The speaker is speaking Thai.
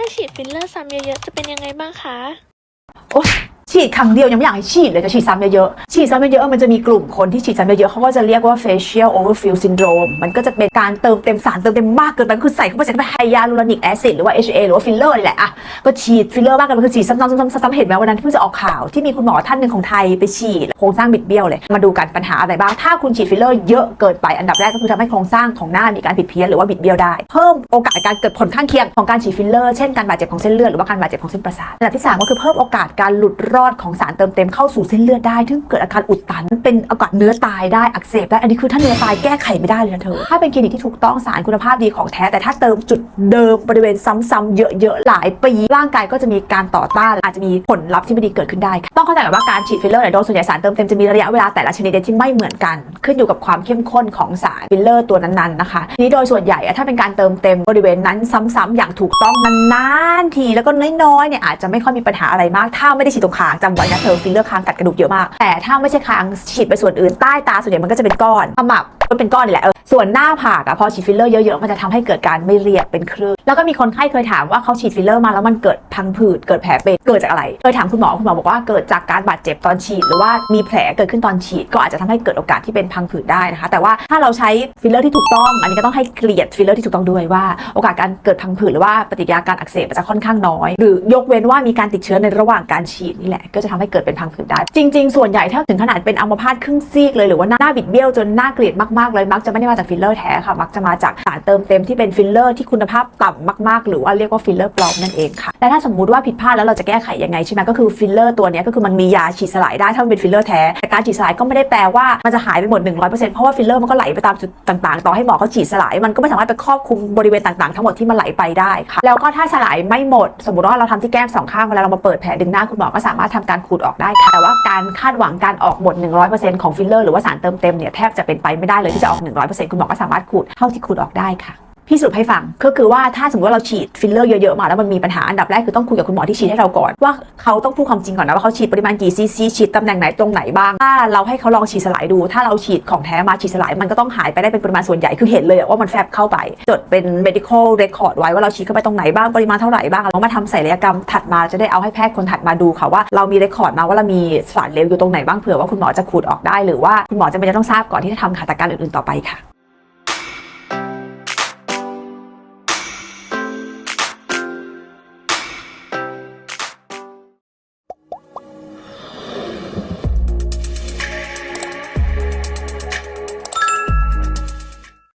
ถ้าฉีดฟิลเลอร์ซ้ำเยอะๆ จะเป็นยังไงบ้างคะ โอ๊ย ฉีดครั้งเดียวยังไม่อยากให้ฉีดเลยจะฉีดซ้ำเยอะๆฉีดซ้ำเยอะๆมันจะมีกลุ่มคนที่ฉีดซ้ำเยอะๆเขาก็จะเรียกว่า facial overfill syndrome มันก็จะเป็นการเติมเต็มสารเติมเต็มมากเกินไปก็คือใส่เข้าไปใส่เข้าไปไฮยาลูรอนิกแอซิดหรือว่า HA หรือว่าฟิลเลอร์นี่แหละอะก็ฉีดฟิลเลอร์มากเกินไปคือฉีดซ้ำๆซ้ำๆๆเห็นไหมวันนั้นที่เพิ่งจะออกข่าวที่มีคุณหมอท่านหนึ่งของไทยไปฉีดโครงสร้างบิดเบี้ยวเลยมาดูกันปัญหาอะไรบ้างถ้าคุณฉีดฟิลเลอร์เยอะเกินไปอันดับแรกก็คือทำให้โครงสร้างของหน้ามีการผิดเพี้ยนหรือว่าบิดเบี้ยวได้เพิ่มโอกาสการเกิดผลข้างเคียงของการฉีดฟิลเลอร์เช่นการบาดเจ็บของเส้นเลือดหรือว่าการบาดเจ็บของเส้นประสาทอันดับที่สามก็คือเพิ่มโอกาสการหลุดรอดของสารเติมเต็มเข้าสู่เส้นเลือดได้ถึงเกิดอาการอุดตัน เป็นโอกาสเนื้อตายได้อักเสบได้อันนี้คือถ้าเนื้อตายแก้ไขไม่ได้เลยนะเธอ ถ้าเป็นคลินิกที่ถูกต้องสารคุณภาพดีของแท้แต่ถ้าเติมจุดเดิมบริเวณซ้ำๆเยอะๆหลายปีร่างกายก็จะมีการต่อต้านอาจจะมีผลลัพธ์ที่ไม่ดีเกิดขึ้นได้ค่ะต้องเข้าใจก่อนว่าการฉีดฟิลเลอร์เนี่ยโดยส่วนใหญ่สารเติมเต็มจะมีระยะเวลาแต่ละชนิดที่ไม่เหมือนกัน ขึ้นอยู่กับความเข้มข้นของสารฟิลเลอร์ตัวนั้นๆนะคะนี้โดยส่วนใหญ่ถ้าเป็นการเติมเต็มบริเวณนั้นซ้ำๆอย่างถูกต้องนานๆทีแล้วก็น้อยๆเนี่ยอาจจะไม่ค่อยมีปัญหาอะไรมาก ถ้าไม่ได้ฉีดตรงคางจำไว้นะเธอฟิลเลอร์คางกัดกระดูกเยอะมาก แต่ถ้าไม่ใช่คางฉีดไปส่วนอื่นใต้ตาส่วนใหญ่มันก็จะเป็นก้อนขมับ ก็เป็นก้อนนี่แหละส่วนหน้าผากอะพอฉีดฟิลเลอร์เยอะๆมันจะทำให้เกิดการไม่เรียบเป็นคลื่นแล้วก็มีคนไข้เคยถามว่าเขาฉีดฟิลเลอร์มาแล้วมันเกิดพังผืดเกิดแผลเป็นเกิดจากอะไรเคยถามคุณหมอคุณหมอบอกว่าเกิดจากการบาดเจ็บตอนฉีด หรือว่ามีแผลเกิดขึ้นตอนฉีด ก็อาจจะทำให้เกิดโอกาสที่เป็นพังผืดได้นะคะ แต่ว่าถ้าเราใช้ฟิลเลอร์ที่ถูกต้อง อันนี้ก็ต้องให้เกลียดฟิลเลอร์ที่ถูกต้องด้วยว่า โอกาสการเกิดพังผืดหรือว่าปฏิกิริยาการอักเสบจะค่อนข้างน้อย หรือยกเว้นว่ามีการติดเชื้อในระหว่างการฉีดนี่แหละ ก็จะทำให้เกิดเป็นพังผืดได้ จริง ๆ ส่วนใหญ่ถ้าถึงขนาดเป็นอัมพาตครึ่งซีกเลยหรือว่าหน้าบิดเบี้ยวจนหน้าเกลียดมากๆเลยมักจะไม่ได้มาจากฟิลเลอร์แท้ค่ะ มักจะมาจากสารเติมเต็มที่เป็นฟิลเลอร์ที่คุณภาพต่ำมากๆ หรือว่าเรียกว่าฟิลเลอร์ปลอมนั่นเองค่ะและถ้าสมมุติว่าผิดพลาดแล้วเราจะแก้ไขยังไงใช่ไหมก็คือฟิลเลอร์ตัวนี้ก็คือมันมียาฉีดสลายได้ถ้ามันเป็นฟิลเลอร์แท้แต่การฉีดสลายก็ไม่ได้แปลว่ามันจะหายไปหมด 100%เพราะว่าฟิลเลอร์มันก็ไหลไปตามจุดต่างๆ ต่อให้หมอเขาฉีดสลายมันก็ไม่สามารถไปครอบคลุมบริเวณต่างๆ ทั้งหมดที่มันไหลไปได้ค่ะแล้วก็ถ้าสลายไม่หมด สมมติว่าเราทำที่แก้มสองข้างเวลาเรามาเปิดแผลดึงหน้าคุณหมอก็สามารถทำการขูดออกได้ค่ะแต่ว่าการคาดหวังการออกหมด 100%ของฟิลเลอร์หรือว่าสารเติมเต็มเนี่ยแทบจะเป็นไปไม่ได้เลยที่จะออก 100%คุณหมอก็สามารถขูดเท่าที่ขูดออกได้ค่ะ พี่สรุปให้ฟังก็คือว่าถ้าสมมติว่าเราฉีดฟิลเลอร์เยอะๆมาแล้วมันมีปัญหาอันดับแรกคือต้องคุยกับคุณหมอที่ฉีดให้เราก่อน ว่าเขาต้องพูดความจริงก่อนนะว่าเขาฉีดปริมาณกี่ซีซีฉีดตำแหน่งไหนตรงไหนบ้างถ้าเราให้เขาลองฉีดสลายดู ถ้าเราฉีดของแท้มาฉีดสลายมันก็ต้องหายไปได้เป็นปริมาณส่วนใหญ่คือเห็นเลยว่ามันแฟบเข้าไป จดเป็น medical record ไว้ว่าเราฉีดเข้าไปตรงไหนบ้างปริมาณเท่าไหร่บ้างเรามาทำศัลยกรรมถัดมาจะได้เอาให้แพทย์คนถัดมาดูค่ะว่าเรามี record มาว่าเรามีสารเลวอยู่ตรงไหนบ้างเผื่อว่าคุณหมอจะขูดออกได้ หรือว่าคุณหมอจะเป็นจะต้องทราบก่อนที่จะทำขัตการอื่นๆต่อไปค่ะ